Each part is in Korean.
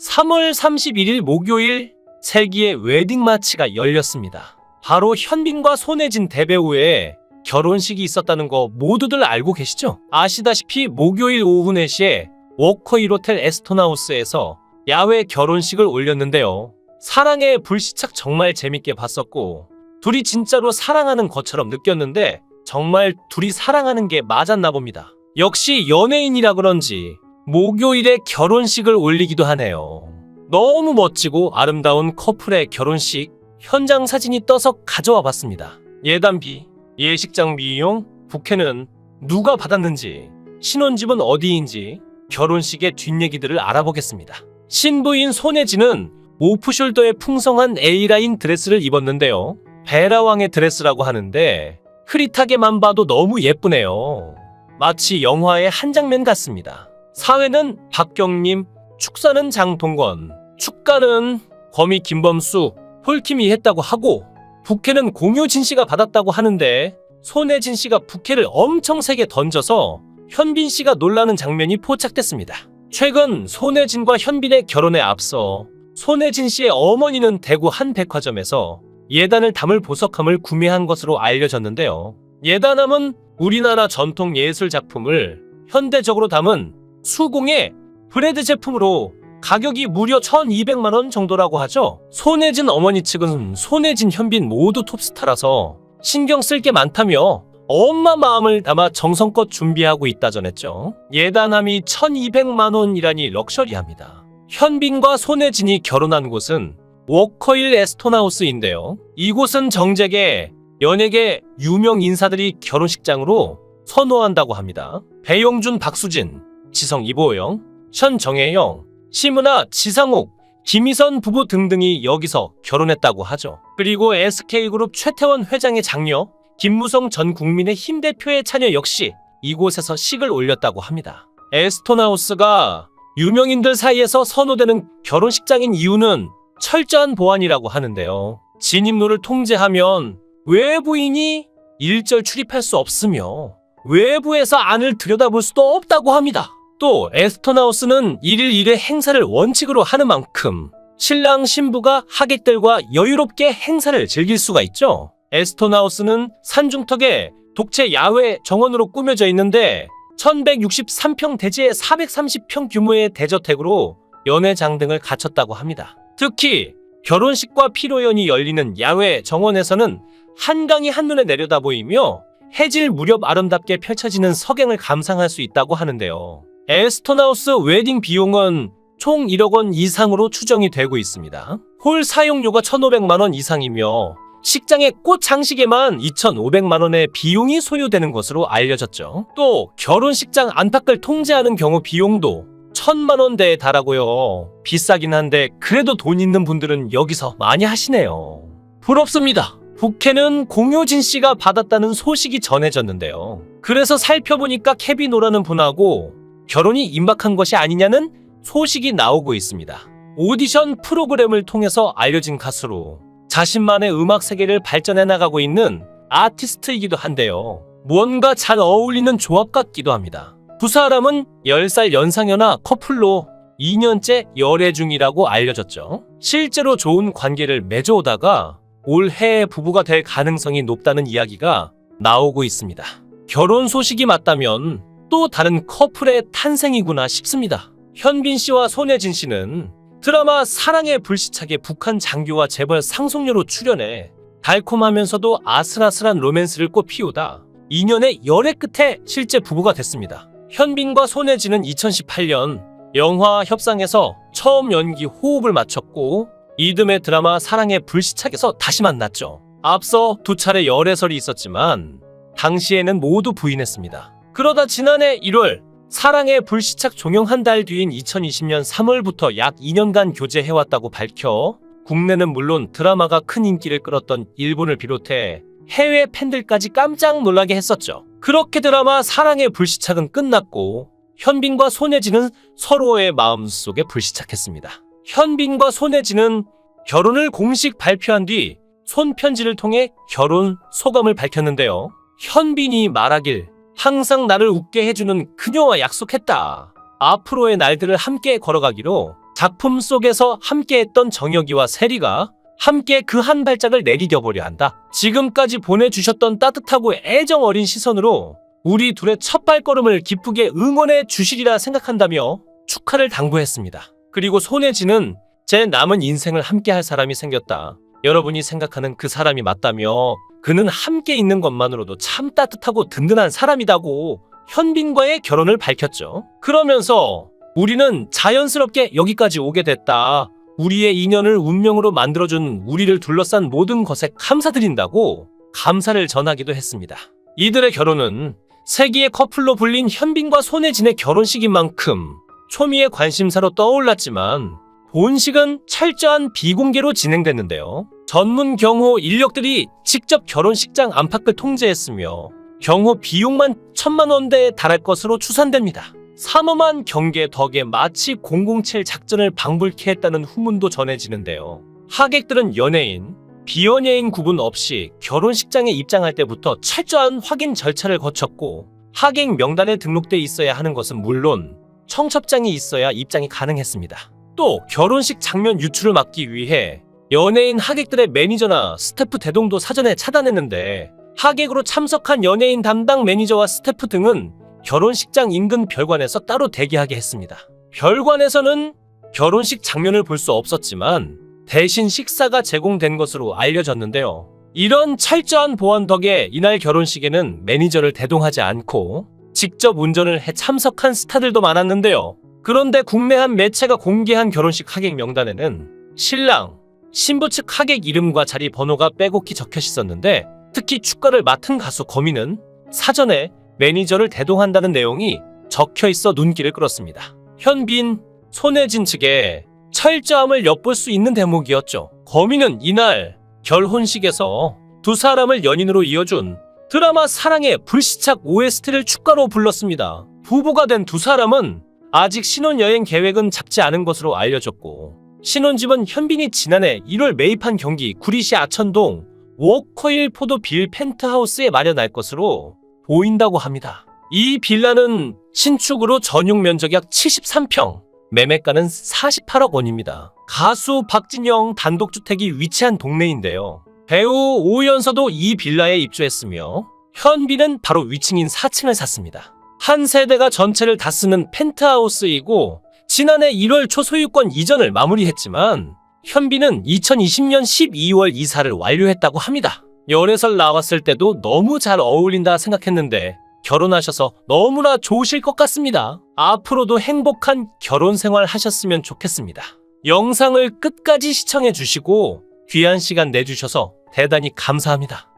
3월 31일 목요일 세기의 웨딩 마치가 열렸습니다. 바로 현빈과 손혜진 대배우의 결혼식이 있었다는 거 모두들 알고 계시죠? 아시다시피 목요일 오후 4시에 워커 1호텔 에스토나우스에서 야외 결혼식을 올렸는데요. 사랑의 불시착 정말 재밌게 봤었고 둘이 진짜로 사랑하는 것처럼 느꼈는데 정말 둘이 사랑하는 게 맞았나 봅니다. 역시 연예인이라 그런지 목요일에 결혼식을 올리기도 하네요. 너무 멋지고 아름다운 커플의 결혼식 현장 사진이 떠서 가져와 봤습니다. 예단비, 예식장 비용, 부케는 누가 받았는지, 신혼집은 어디인지 결혼식의 뒷얘기들을 알아보겠습니다. 신부인 손혜진은 오프숄더의 풍성한 A라인 드레스를 입었는데요. 베라왕의 드레스라고 하는데 흐릿하게만 봐도 너무 예쁘네요. 마치 영화의 한 장면 같습니다. 사회는 박경림, 축사는 장동건, 축가는 거미 김범수, 폴킴이 했다고 하고 부케는 공효진 씨가 받았다고 하는데 손혜진 씨가 부케를 엄청 세게 던져서 현빈 씨가 놀라는 장면이 포착됐습니다. 최근 손혜진과 현빈의 결혼에 앞서 손혜진 씨의 어머니는 대구 한 백화점에서 예단을 담을 보석함을 구매한 것으로 알려졌는데요. 예단함은 우리나라 전통 예술 작품을 현대적으로 담은 수공예 브레드 제품으로 가격이 무려 1200만 원 정도라고 하죠. 손혜진 어머니 측은 손혜진 현빈 모두 톱스타라서 신경 쓸 게 많다며 엄마 마음을 담아 정성껏 준비하고 있다 전했죠. 예단함이 1200만 원이라니 럭셔리합니다. 현빈과 손혜진이 결혼한 곳은 워커힐 에스토나우스인데요. 이곳은 정재계, 연예계 유명 인사들이 결혼식장으로 선호한다고 합니다. 배용준, 박수진, 지성, 이보영, 현정혜영, 심은하, 지상욱, 김희선 부부 등등이 여기서 결혼했다고 하죠. 그리고 SK그룹 최태원 회장의 장녀, 김무성 전 국민의힘 대표의 차녀 역시 이곳에서 식을 올렸다고 합니다. 에스토나우스가 유명인들 사이에서 선호되는 결혼식장인 이유는 철저한 보안이라고 하는데요. 진입로를 통제하면 외부인이 일절 출입할 수 없으며 외부에서 안을 들여다볼 수도 없다고 합니다. 또 에스토나우스는 1일 1회 행사를 원칙으로 하는 만큼 신랑 신부가 하객들과 여유롭게 행사를 즐길 수가 있죠. 에스토나우스는 산중턱에 독채 야외 정원으로 꾸며져 있는데 1163평 대지의 430평 규모의 대저택으로 연회장 등을 갖췄다고 합니다. 특히 결혼식과 피로연이 열리는 야외 정원에서는 한강이 한눈에 내려다 보이며 해질 무렵 아름답게 펼쳐지는 석양을 감상할 수 있다고 하는데요. 에스토나우스 웨딩 비용은 총 1억 원 이상으로 추정이 되고 있습니다. 홀 사용료가 1,500만 원 이상이며 식장의 꽃 장식에만 2,500만 원의 비용이 소요되는 것으로 알려졌죠. 또 결혼식장 안팎을 통제하는 경우 비용도 천만 원대에 달하고요. 비싸긴 한데 그래도 돈 있는 분들은 여기서 많이 하시네요. 부럽습니다. 부케는 공효진 씨가 받았다는 소식이 전해졌는데요. 그래서 살펴보니까 케비노라는 분하고 결혼이 임박한 것이 아니냐는 소식이 나오고 있습니다. 오디션 프로그램을 통해서 알려진 가수로 자신만의 음악 세계를 발전해 나가고 있는 아티스트이기도 한데요. 무언가 잘 어울리는 조합 같기도 합니다. 두 사람은 10살 연상연하 커플로 2년째 열애 중이라고 알려졌죠. 실제로 좋은 관계를 맺어오다가 올해에 부부가 될 가능성이 높다는 이야기가 나오고 있습니다. 결혼 소식이 맞다면 또 다른 커플의 탄생이구나 싶습니다. 현빈 씨와 손혜진 씨는 드라마 사랑의 불시착에 북한 장교와 재벌 상속녀로 출연해 달콤하면서도 아슬아슬한 로맨스를 꽃피우다 2년의 열애 끝에 실제 부부가 됐습니다. 현빈과 손혜진은 2018년 영화 협상에서 처음 연기 호흡을 맞췄고 이듬해 드라마 사랑의 불시착에서 다시 만났죠. 앞서 두 차례 열애설이 있었지만 당시에는 모두 부인했습니다. 그러다 지난해 1월 사랑의 불시착 종영 한 달 뒤인 2020년 3월부터 약 2년간 교제해왔다고 밝혀 국내는 물론 드라마가 큰 인기를 끌었던 일본을 비롯해 해외 팬들까지 깜짝 놀라게 했었죠. 그렇게 드라마 사랑의 불시착은 끝났고 현빈과 손혜진은 서로의 마음속에 불시착했습니다. 현빈과 손혜진은 결혼을 공식 발표한 뒤 손편지를 통해 결혼 소감을 밝혔는데요. 현빈이 말하길 항상 나를 웃게 해주는 그녀와 약속했다. 앞으로의 날들을 함께 걸어가기로 작품 속에서 함께했던 정혁이와 세리가 함께 그 한 발짝을 내디뎌 보려 한다. 지금까지 보내주셨던 따뜻하고 애정 어린 시선으로 우리 둘의 첫 발걸음을 기쁘게 응원해 주시리라 생각한다며 축하를 당부했습니다. 그리고 손혜진은 제 남은 인생을 함께 할 사람이 생겼다. 여러분이 생각하는 그 사람이 맞다며 그는 함께 있는 것만으로도 참 따뜻하고 든든한 사람이다고 현빈과의 결혼을 밝혔죠. 그러면서 우리는 자연스럽게 여기까지 오게 됐다. 우리의 인연을 운명으로 만들어준 우리를 둘러싼 모든 것에 감사드린다고 감사를 전하기도 했습니다. 이들의 결혼은 세기의 커플로 불린 현빈과 손혜진의 결혼식인 만큼 초미의 관심사로 떠올랐지만 본식은 철저한 비공개로 진행됐는데요. 전문 경호 인력들이 직접 결혼식장 안팎을 통제했으며 경호 비용만 천만 원대에 달할 것으로 추산됩니다. 삼엄한 경계 덕에 마치 007 작전을 방불케 했다는 후문도 전해지는데요. 하객들은 연예인, 비연예인 구분 없이 결혼식장에 입장할 때부터 철저한 확인 절차를 거쳤고 하객 명단에 등록돼 있어야 하는 것은 물론 청첩장이 있어야 입장이 가능했습니다. 또 결혼식 장면 유출을 막기 위해 연예인 하객들의 매니저나 스태프 대동도 사전에 차단했는데 하객으로 참석한 연예인 담당 매니저와 스태프 등은 결혼식장 인근 별관에서 따로 대기하게 했습니다. 별관에서는 결혼식 장면을 볼 수 없었지만 대신 식사가 제공된 것으로 알려졌는데요. 이런 철저한 보안 덕에 이날 결혼식에는 매니저를 대동하지 않고 직접 운전을 해 참석한 스타들도 많았는데요. 그런데 국내 한 매체가 공개한 결혼식 하객 명단에는 신랑, 신부 측 하객 이름과 자리 번호가 빼곡히 적혀 있었는데 특히 축가를 맡은 가수 거미는 사전에 매니저를 대동한다는 내용이 적혀 있어 눈길을 끌었습니다. 현빈, 손혜진 측에 철저함을 엿볼 수 있는 대목이었죠. 거미는 이날 결혼식에서 두 사람을 연인으로 이어준 드라마 사랑의 불시착 OST를 축가로 불렀습니다. 부부가 된 두 사람은 아직 신혼여행 계획은 잡지 않은 것으로 알려졌고 신혼집은 현빈이 지난해 1월 매입한 경기 구리시 아천동 워커힐 포도 빌 펜트하우스에 마련할 것으로 보인다고 합니다. 이 빌라는 신축으로 전용 면적이 약 73평, 매매가는 48억 원입니다. 가수 박진영 단독주택이 위치한 동네인데요. 배우 오연서도 이 빌라에 입주했으며 현빈은 바로 위층인 4층을 샀습니다. 한 세대가 전체를 다 쓰는 펜트하우스이고 지난해 1월 초 소유권 이전을 마무리했지만 현빈은 2020년 12월 이사를 완료했다고 합니다. 열애설 나왔을 때도 너무 잘 어울린다 생각했는데 결혼하셔서 너무나 좋으실 것 같습니다. 앞으로도 행복한 결혼 생활 하셨으면 좋겠습니다. 영상을 끝까지 시청해 주시고 귀한 시간 내주셔서 대단히 감사합니다.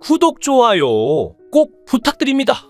구독, 좋아요 꼭 부탁드립니다.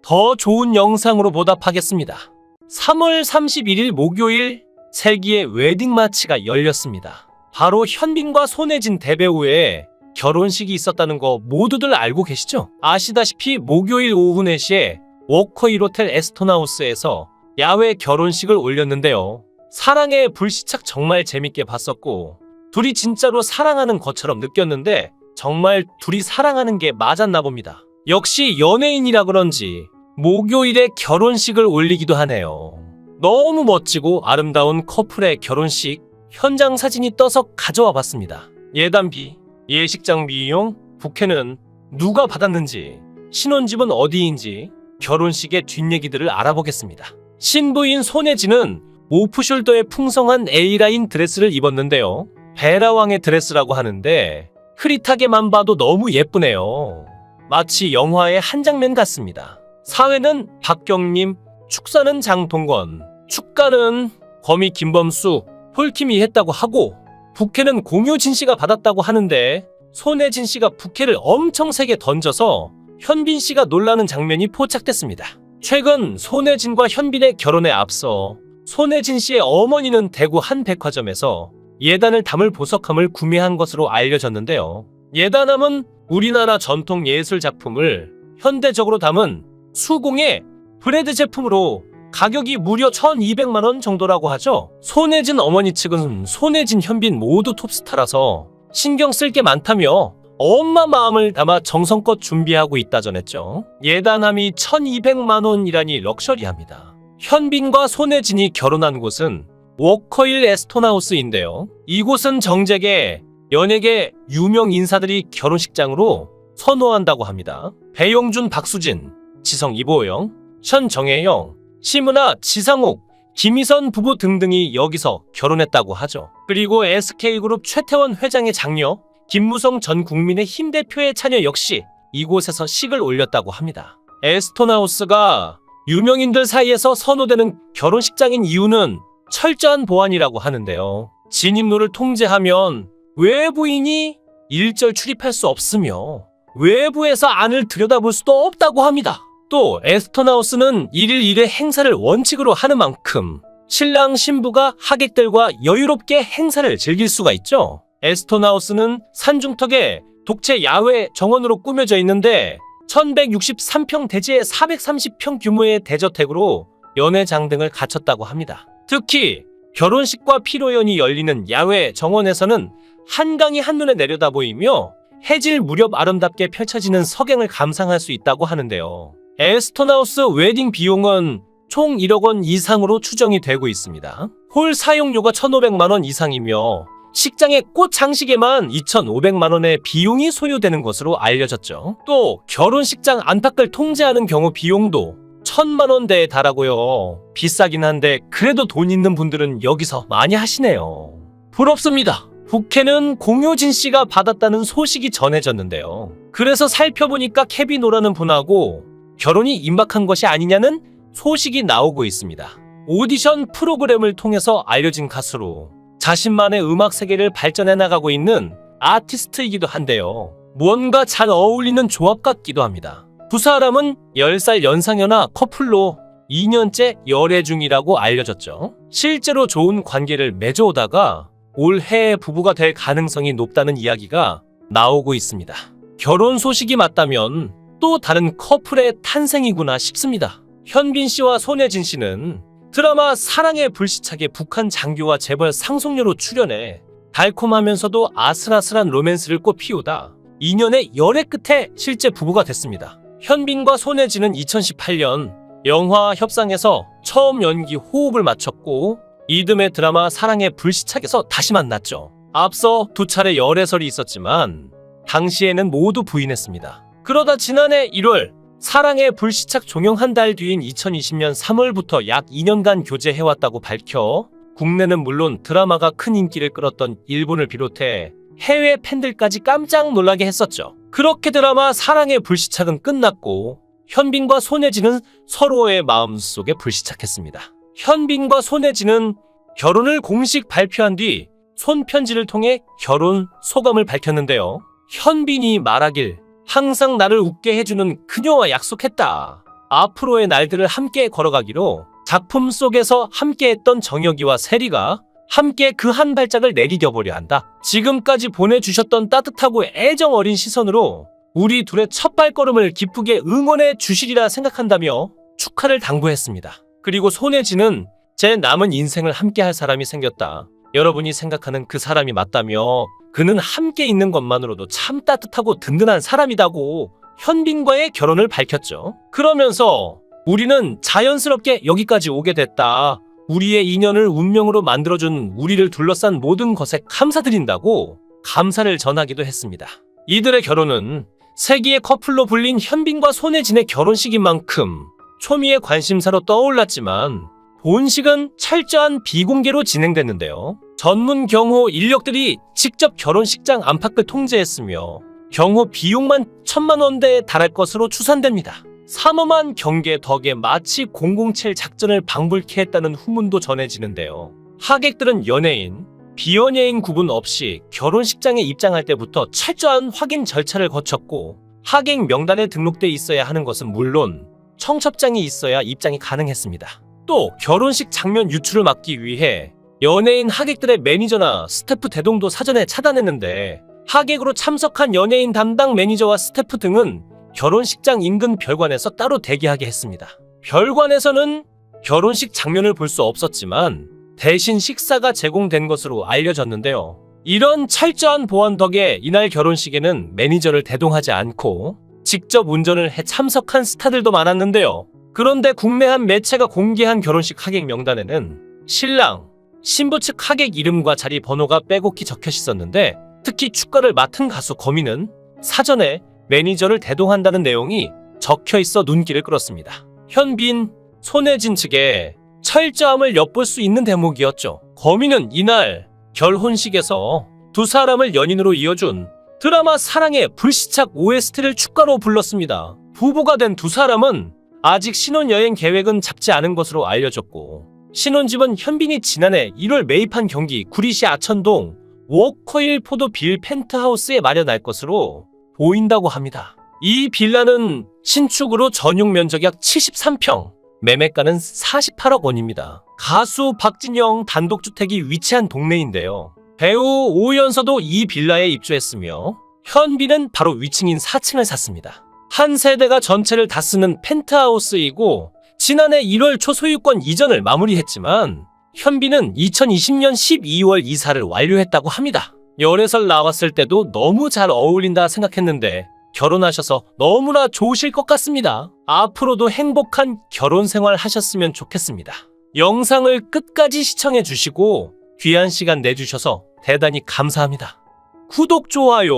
더 좋은 영상으로 보답하겠습니다. 3월 31일 목요일 세기의 웨딩 마치가 열렸습니다. 바로 현빈과 손혜진 대배우의 결혼식이 있었다는 거 모두들 알고 계시죠? 아시다시피 목요일 오후 4시에 워커 1호텔 에스톤하우스에서 야외 결혼식을 올렸는데요. 사랑의 불시착 정말 재밌게 봤었고 둘이 진짜로 사랑하는 것처럼 느꼈는데 정말 둘이 사랑하는 게 맞았나 봅니다. 역시 연예인이라 그런지 목요일에 결혼식을 올리기도 하네요. 너무 멋지고 아름다운 커플의 결혼식 현장 사진이 떠서 가져와 봤습니다. 예단비, 예식장 비용, 부케는 누가 받았는지, 신혼집은 어디인지 결혼식의 뒷얘기들을 알아보겠습니다. 신부인 손혜진은 오프숄더의 풍성한 A라인 드레스를 입었는데요. 베라왕의 드레스라고 하는데 흐릿하게만 봐도 너무 예쁘네요. 마치 영화의 한 장면 같습니다. 사회는 박경림, 축사는 장동건, 축가는 거미 김범수, 폴킴이 했다고 하고 부케는 공효진 씨가 받았다고 하는데 손혜진 씨가 부케를 엄청 세게 던져서 현빈 씨가 놀라는 장면이 포착됐습니다. 최근 손혜진과 현빈의 결혼에 앞서 손혜진 씨의 어머니는 대구 한 백화점에서 예단을 담을 보석함을 구매한 것으로 알려졌는데요. 예단함은 우리나라 전통 예술 작품을 현대적으로 담은 수공예 브레드 제품으로 가격이 무려 1200만 원 정도라고 하죠. 손혜진 어머니 측은 손혜진 현빈 모두 톱스타라서 신경 쓸 게 많다며 엄마 마음을 담아 정성껏 준비하고 있다 전했죠. 예단함이 1200만 원이라니 럭셔리합니다. 현빈과 손혜진이 결혼한 곳은 워커힐 에스토나우스인데요. 이곳은 정재계, 연예계 유명 인사들이 결혼식장으로 선호한다고 합니다. 배용준, 박수진, 지성, 이보영, 현정혜영, 심은하, 지상욱, 김희선 부부 등등이 여기서 결혼했다고 하죠. 그리고 SK그룹 최태원 회장의 장녀, 김무성 전 국민의힘 대표의 자녀 역시 이곳에서 식을 올렸다고 합니다. 에스토나우스가 유명인들 사이에서 선호되는 결혼식장인 이유는 철저한 보안이라고 하는데요. 진입로를 통제하면 외부인이 일절 출입할 수 없으며 외부에서 안을 들여다볼 수도 없다고 합니다. 또 에스토나우스는 1일 1회 행사를 원칙으로 하는 만큼 신랑 신부가 하객들과 여유롭게 행사를 즐길 수가 있죠. 에스토나우스는 산중턱에 독채 야외 정원으로 꾸며져 있는데 1163평 대지의 430평 규모의 대저택으로 연회장 등을 갖췄다고 합니다. 특히 결혼식과 피로연이 열리는 야외 정원에서는 한강이 한눈에 내려다 보이며 해질 무렵 아름답게 펼쳐지는 석양을 감상할 수 있다고 하는데요. 에스토나우스 웨딩 비용은 총 1억 원 이상으로 추정이 되고 있습니다. 홀 사용료가 1,500만 원 이상이며 식장의 꽃 장식에만 2,500만 원의 비용이 소요되는 것으로 알려졌죠. 또 결혼식장 안팎을 통제하는 경우 비용도 천만 원대에 달하고요. 비싸긴 한데 그래도 돈 있는 분들은 여기서 많이 하시네요. 부럽습니다. 부캐는 공효진 씨가 받았다는 소식이 전해졌는데요. 그래서 살펴보니까 케비노라는 분하고 결혼이 임박한 것이 아니냐는 소식이 나오고 있습니다. 오디션 프로그램을 통해서 알려진 가수로 자신만의 음악 세계를 발전해 나가고 있는 아티스트이기도 한데요. 무언가 잘 어울리는 조합 같기도 합니다. 두 사람은 10살 연상연하 커플로 2년째 열애 중이라고 알려졌죠. 실제로 좋은 관계를 맺어오다가 올해 부부가 될 가능성이 높다는 이야기가 나오고 있습니다. 결혼 소식이 맞다면 또 다른 커플의 탄생이구나 싶습니다. 현빈 씨와 손예진 씨는 드라마 사랑의 불시착에 북한 장교와 재벌 상속녀로 출연해 달콤하면서도 아슬아슬한 로맨스를 꽃피우다 2년의 열애 끝에 실제 부부가 됐습니다. 현빈과 손예진은 2018년 영화 협상에서 처음 연기 호흡을 맞췄고 이듬해 드라마 사랑의 불시착에서 다시 만났죠. 앞서 두 차례 열애설이 있었지만 당시에는 모두 부인했습니다. 그러다 지난해 1월 사랑의 불시착 종영 한 달 뒤인 2020년 3월부터 약 2년간 교제해왔다고 밝혀 국내는 물론 드라마가 큰 인기를 끌었던 일본을 비롯해 해외 팬들까지 깜짝 놀라게 했었죠. 그렇게 드라마 사랑의 불시착은 끝났고 현빈과 손예진은 서로의 마음속에 불시착했습니다. 현빈과 손예진은 결혼을 공식 발표한 뒤 손편지를 통해 결혼 소감을 밝혔는데요. 현빈이 말하길 항상 나를 웃게 해주는 그녀와 약속했다. 앞으로의 날들을 함께 걸어가기로 작품 속에서 함께했던 정혁이와 세리가 함께 그 한 발짝을 내디뎌보려 한다. 지금까지 보내주셨던 따뜻하고 애정 어린 시선으로 우리 둘의 첫 발걸음을 기쁘게 응원해 주시리라 생각한다며 축하를 당부했습니다. 그리고 손혜진은 제 남은 인생을 함께 할 사람이 생겼다. 여러분이 생각하는 그 사람이 맞다며 그는 함께 있는 것만으로도 참 따뜻하고 든든한 사람이다고 현빈과의 결혼을 밝혔죠. 그러면서 우리는 자연스럽게 여기까지 오게 됐다. 우리의 인연을 운명으로 만들어준 우리를 둘러싼 모든 것에 감사드린다고 감사를 전하기도 했습니다. 이들의 결혼은 세기의 커플로 불린 현빈과 손혜진의 결혼식인 만큼 초미의 관심사로 떠올랐지만 본식은 철저한 비공개로 진행됐는데요. 전문 경호 인력들이 직접 결혼식장 안팎을 통제했으며 경호 비용만 천만 원대에 달할 것으로 추산됩니다. 삼엄한 경계 덕에 마치 007 작전을 방불케 했다는 후문도 전해지는데요. 하객들은 연예인, 비연예인 구분 없이 결혼식장에 입장할 때부터 철저한 확인 절차를 거쳤고 하객 명단에 등록돼 있어야 하는 것은 물론 청첩장이 있어야 입장이 가능했습니다. 또 결혼식 장면 유출을 막기 위해 연예인 하객들의 매니저나 스태프 대동도 사전에 차단했는데 하객으로 참석한 연예인 담당 매니저와 스태프 등은 결혼식장 인근 별관에서 따로 대기하게 했습니다. 별관에서는 결혼식 장면을 볼 수 없었지만 대신 식사가 제공된 것으로 알려졌는데요. 이런 철저한 보안 덕에 이날 결혼식에는 매니저를 대동하지 않고 직접 운전을 해 참석한 스타들도 많았는데요. 그런데 국내 한 매체가 공개한 결혼식 하객 명단에는 신랑, 신부 측 하객 이름과 자리 번호가 빼곡히 적혀 있었는데 특히 축가를 맡은 가수 거미는 사전에 매니저를 대동한다는 내용이 적혀 있어 눈길을 끌었습니다. 현빈, 손혜진 측의 철저함을 엿볼 수 있는 대목이었죠. 거미는 이날 결혼식에서 두 사람을 연인으로 이어준 드라마 사랑의 불시착 OST를 축가로 불렀습니다. 부부가 된 두 사람은 아직 신혼여행 계획은 잡지 않은 것으로 알려졌고 신혼집은 현빈이 지난해 1월 매입한 경기 구리시 아천동 워커힐 포도 빌 펜트하우스에 마련할 것으로 보인다고 합니다. 이 빌라는 신축으로 전용 면적 약 73평, 매매가는 48억 원입니다. 가수 박진영 단독주택이 위치한 동네인데요. 배우 오연서도 이 빌라에 입주했으며 현빈은 바로 위층인 4층을 샀습니다. 한 세대가 전체를 다 쓰는 펜트하우스이고 지난해 1월 초 소유권 이전을 마무리했지만 현빈은 2020년 12월 이사를 완료했다고 합니다. 열애설 나왔을 때도 너무 잘 어울린다 생각했는데 결혼하셔서 너무나 좋으실 것 같습니다. 앞으로도 행복한 결혼 생활 하셨으면 좋겠습니다. 영상을 끝까지 시청해 주시고 귀한 시간 내주셔서 대단히 감사합니다. 구독, 좋아요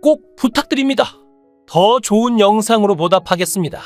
꼭 부탁드립니다. 더 좋은 영상으로 보답하겠습니다.